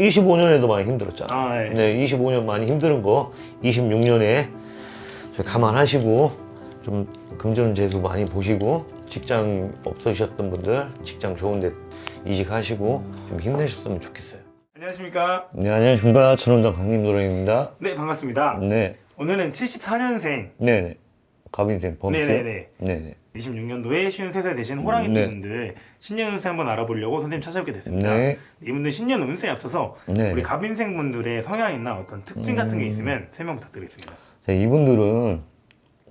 25년에도 많이 힘들었잖아. 아, 네. 네, 25년 많이 힘든 거 26년에 감안하시고 좀 금전제도 많이 보시고 직장 없으셨던 분들 직장 좋은데 이직하시고 좀 힘내셨으면 좋겠어요. 안녕하십니까? 네, 안녕하십니까. 천원당 강림도령입니다. 네, 반갑습니다. 네, 오늘은 74년생 네, 네. 갑인생 범태. 네네네. 네, 네. 26년도에 53세 되신 호랑이 네. 분들 신년 운세 한번 알아보려고 선생님 찾아뵙게 됐습니다. 네. 이분들 신년 운세에 앞서서 네. 우리 갑인생 분들의 성향이나 어떤 특징 같은 게 있으면 설명 부탁드리겠습니다. 자, 이분들은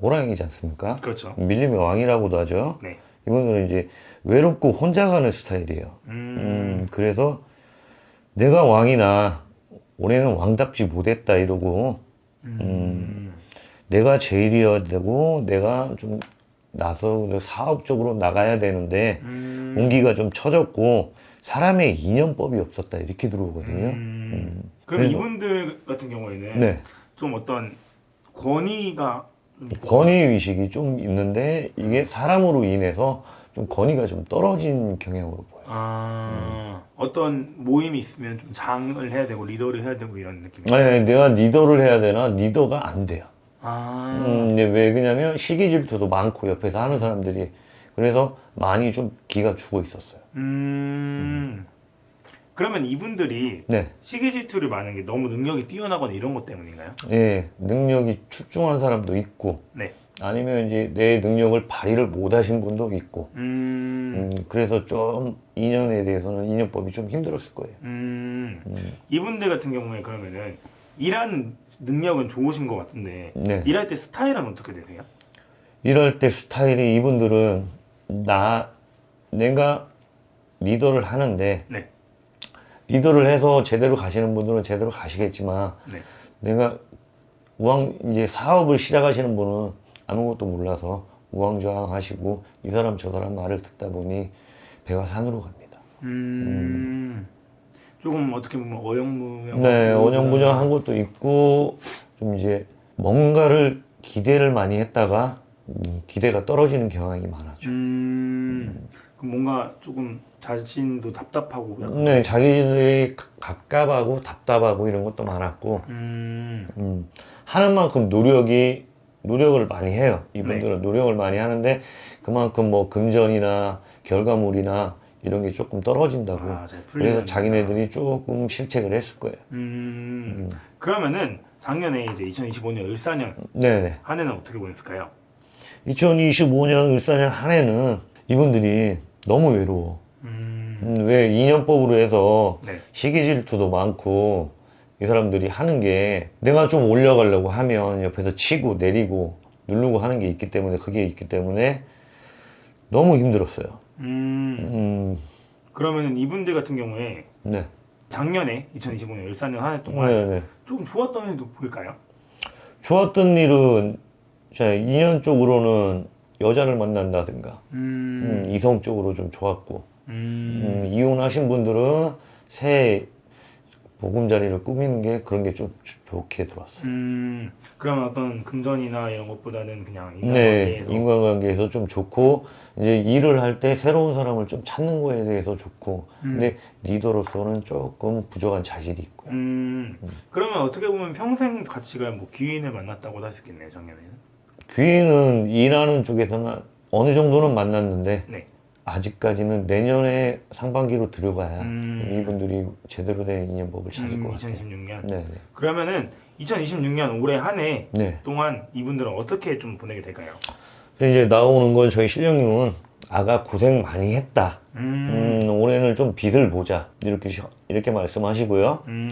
호랑이지 않습니까? 그렇죠. 밀림의 왕이라고도 하죠. 네. 이분들은 이제 외롭고 혼자 가는 스타일이에요. 음, 음, 그래서 내가 왕이나 올해는 왕답지 못했다 이러고 음, 내가 제일이어야 되고 내가 좀 나서 사업적으로 나가야 되는데 음, 공기가 좀 처졌고 사람의 인연법이 없었다 이렇게 들어오거든요. 음. 그럼 그래서- 이분들 같은 경우에는 네. 좀 어떤 권위가 좀 권위 의식이 좀 있는데 이게 사람으로 인해서 좀 권위가 좀 떨어진 경향으로 보여요. 아, 어떤 모임이 있으면 좀 장을 해야 되고 리더를 해야 되고 이런 느낌이. 아니, 내가 리더를 해야 되나 리더가 안 돼요. 아, 음, 왜 그냐면 시기 질투도 많고 옆에서 하는 사람들이 그래서 많이 좀 기가 죽어 있었어요. 음. 그러면 이분들이 네, 시기 질투를 많은 게 너무 능력이 뛰어나거나 이런 것 때문인가요? 예, 능력이 출중한 사람도 있고 네. 아니면 이제 내 능력을 발휘를 못 하신 분도 있고, 음, 음, 그래서 좀 인연에 대해서는 인연법이 좀 힘들었을 거예요. 음. 이분들 같은 경우에 그러면은 일하는 능력은 좋으신 것 같은데 네. 일할 때 스타일은 어떻게 되세요? 이럴 때 스타일이 이분들은 나 내가 리더를 하는데 네. 리더를 해서 제대로 가시는 분들은 제대로 가시겠지만 네. 내가 우왕 이제 사업을 시작하시는 분은 아무것도 몰라서 우왕좌왕 하시고 이 사람 저 사람 말을 듣다 보니 배가 산으로 갑니다. 음. 조금 어떻게 보면 어영부영. 네, 어정부정한 것도 있고 좀 이제 뭔가를 기대를 많이 했다가 음, 기대가 떨어지는 경향이 많았죠. 음. 그럼 뭔가 조금 자신도 답답하고 약간. 네, 자기들이 가- 갑갑하고 답답하고 이런 것도 많았고 음. 음, 하는 만큼 노력이 노력을 많이 해요. 이분들은 노력을 많이 하는데 그만큼 뭐 금전이나 결과물이나 이런 게 조금 떨어진다고. 아, 그래서 자기네들이 조금 실책을 했을 거예요. 음. 그러면은 작년에 이제 2025년 을사년 네네. 한 해는 어떻게 보냈을까요? 2025년 울산의 한 해는 이분들이 너무 외로워. 음. 음, 왜 인연법으로 해서 네. 시기 질투도 많고 이 사람들이 하는 게 내가 좀 올려가려고 하면 옆에서 치고 내리고 누르고 하는 게 있기 때문에 그게 있기 때문에 너무 힘들었어요. 음. 음, 그러면은 이분들 같은 경우에 네. 작년에 2025년 을사년 한 해 동안 네 네. 조금 좋았던 해도 보일까요? 좋았던 일은 자, 인연 쪽으로는 여자를 만난다든가 음. 음, 이성 쪽으로 좀 좋았고 음. 음, 이혼하신 분들은 새 보금자리를 꾸미는 게 그런 게 좀 좋게 들어왔어요. 음. 그러면 어떤 금전이나 이런 것보다는 그냥 네, 인간관계에서 인간관계에서 좀 좋고 이제 일을 할 때 새로운 사람을 좀 찾는 거에 대해서 좋고 음. 근데 리더로서는 조금 부족한 자질이 있고요. 음. 그러면 어떻게 보면 평생 가치가 뭐 귀인을 만났다고도 할수 있겠네요, 작년에는. 귀인은 일하는 쪽에서는 어느 정도는 만났는데 네. 아직까지는 내년에 상반기로 들어가야 음. 이분들이 제대로 된 인연법을 찾을 음, 것 같아요. 2026년. 네, 네. 그러면은 2026년 올해 한 해 네. 동안 이분들은 어떻게 좀 보내게 될까요? 이제 나오는 건 저희 실령님은 아가 고생 많이 했다. 음. 음, 올해는 좀 빛을 보자. 이렇게 시- 이렇게 말씀하시고요. 음.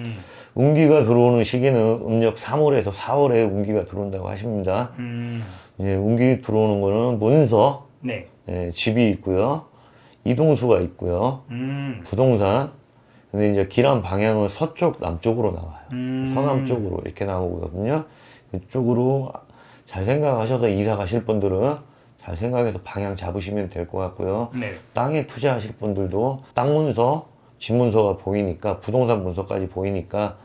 운기가 들어오는 시기는 음력 3월에서 4월에 운기가 들어온다고 하십니다. 음. 예, 운기 들어오는 거는 문서, 네. 예, 집이 있고요. 이동수가 있고요. 음. 부동산. 근데 이제 길한 방향은 서쪽, 남쪽으로 나와요. 음. 서남 쪽으로 이렇게 나오거든요. 그쪽으로 잘 생각하셔서 이사 가실 분들은 잘 생각해서 방향 잡으시면 될 것 같고요. 네. 땅에 투자하실 분들도 땅 문서, 집 문서가 보이니까 부동산 문서까지 보이니까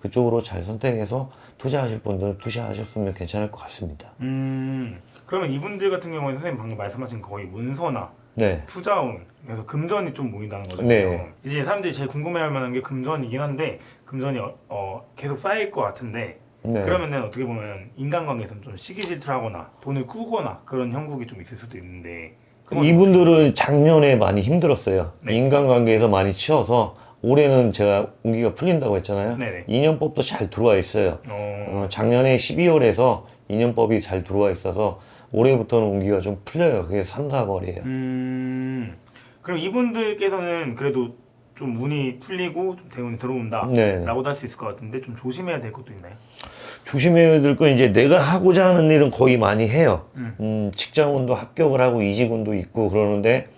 그쪽으로 잘 선택해서 투자하실 분들은 투자하셨으면 괜찮을 것 같습니다. 음. 그러면 이분들 같은 경우에 선생님 방금 말씀하신 거의 문서나 네. 투자운 그래서 금전이 좀 모인다는 거잖아요. 네. 이제 사람들이 제일 궁금해할 만한 게 금전이긴 한데 금전이 어, 어, 계속 쌓일 것 같은데 네. 그러면은 어떻게 보면 인간관계에서는 좀 시기 질투하거나 돈을 꾸거나 그런 형국이 좀 있을 수도 있는데 이분들은 작년에 많이 힘들었어요. 네. 인간관계에서 많이 치여서 올해는 제가 운기가 풀린다고 했잖아요. 네네. 인연법도 잘 들어와 있어요. 어, 어, 작년에 12월에서 인연법이 잘 들어와 있어서 올해부터는 운기가 좀 풀려요. 그게 3, 4월이에요. 음 그럼 이분들께서는 그래도 좀 운이 풀리고 좀 대운이 들어온다 네. 라고도 할 수 있을 것 같은데 좀 조심해야 될 것도 있나요? 조심해야 될 건 이제 내가 하고자 하는 일은 거의 많이 해요. 음. 음, 직장운도 합격을 하고 이직운도 있고 그러는데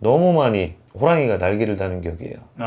너무 많이 호랑이가 날개를 다는 격이에요. 아,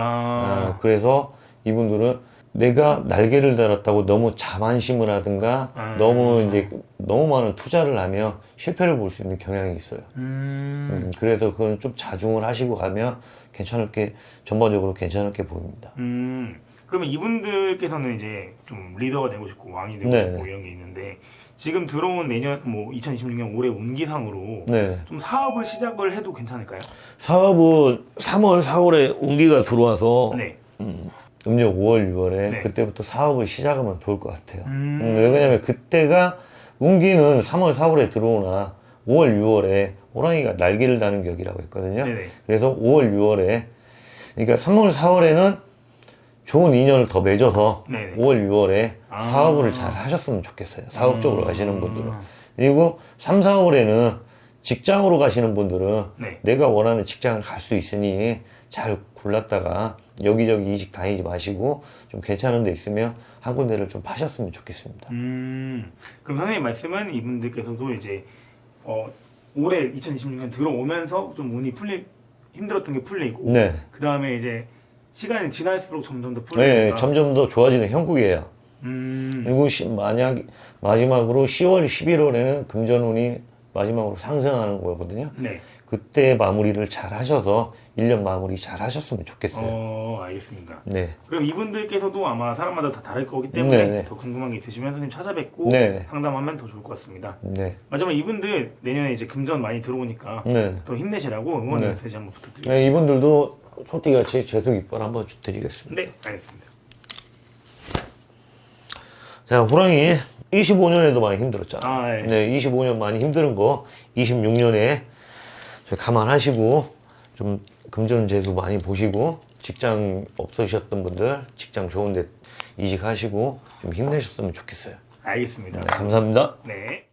아, 그래서 이분들은 내가 날개를 달았다고 너무 자만심을 하든가 아. 너무 이제 너무 많은 투자를 하면 실패를 볼 수 있는 경향이 있어요. 음, 음, 그래서 그건 좀 자중을 하시고 가면 괜찮을 게 전반적으로 괜찮을 게 보입니다. 음 그러면 이분들께서는 이제 좀 리더가 되고 싶고 왕이 되고 네, 싶고 네. 이런 게 있는데 지금 들어온 내년 뭐 2026년 올해 운기상으로 네. 좀 사업을 시작을 해도 괜찮을까요? 사업은 3월, 4월에 운기가 들어와서 네. 음 력 5월, 6월에 네. 그때부터 사업을 시작하면 좋을 것 같아요. 음. 음, 왜냐면 그때가 운기는 3월, 4월에 들어오나 5월, 6월에 호랑이가 날개를 다는 격이라고 했거든요. 네네. 그래서 5월, 6월에 그러니까 3월, 4월에는 좋은 인연을 더 맺어서 네네. 5월, 6월에 아. 사업을 잘 하셨으면 좋겠어요. 사업적으로 음. 가시는 분들은. 그리고 3, 4월에는 직장으로 가시는 분들은 네. 내가 원하는 직장을 갈 수 있으니 잘 골랐다가 여기저기 이직 다니지 마시고 좀 괜찮은 데 있으면 한 군데를 좀 파셨으면 좋겠습니다. 음, 그럼 선생님 말씀은 이분들께서도 이제 어, 올해 2026년 들어오면서 좀 운이 풀리 힘들었던 게 풀리고 네. 그 다음에 이제 시간이 지날수록 점점 더 네, 풀리니까 점점 더 좋아지는 형국이에요. 음, 그리고 시- 만약 마지막으로 10월, 11월에는 금전운이 마지막으로 상승하는 거거든요. 네, 그때 마무리를 잘 하셔서 1년 마무리 잘 하셨으면 좋겠어요. 어, 알겠습니다. 네. 그럼 이분들께서도 아마 사람마다 다 다를 거기 때문에 네네. 더 궁금한 게 있으시면 선생님 찾아뵙고 네네. 상담하면 더 좋을 것 같습니다. 네. 마지막 이분들 내년에 이제 금전 많이 들어오니까 네. 더 힘내시라고 응원 네. 메시지 한번 부탁드립니다. 네, 이분들도 소띠같이 재수 기뻐를 한번 드리겠습니다. 네, 알겠습니다. 자, 호랑이 25년에도 많이 힘들었잖아. 아, 네. 네, 25년 많이 힘든 거 26년에 감안하시고 좀 금전 재수 많이 보시고 직장 없으셨던 분들 직장 좋은데 이직하시고 좀 힘내셨으면 좋겠어요. 알겠습니다. 네, 감사합니다. 네.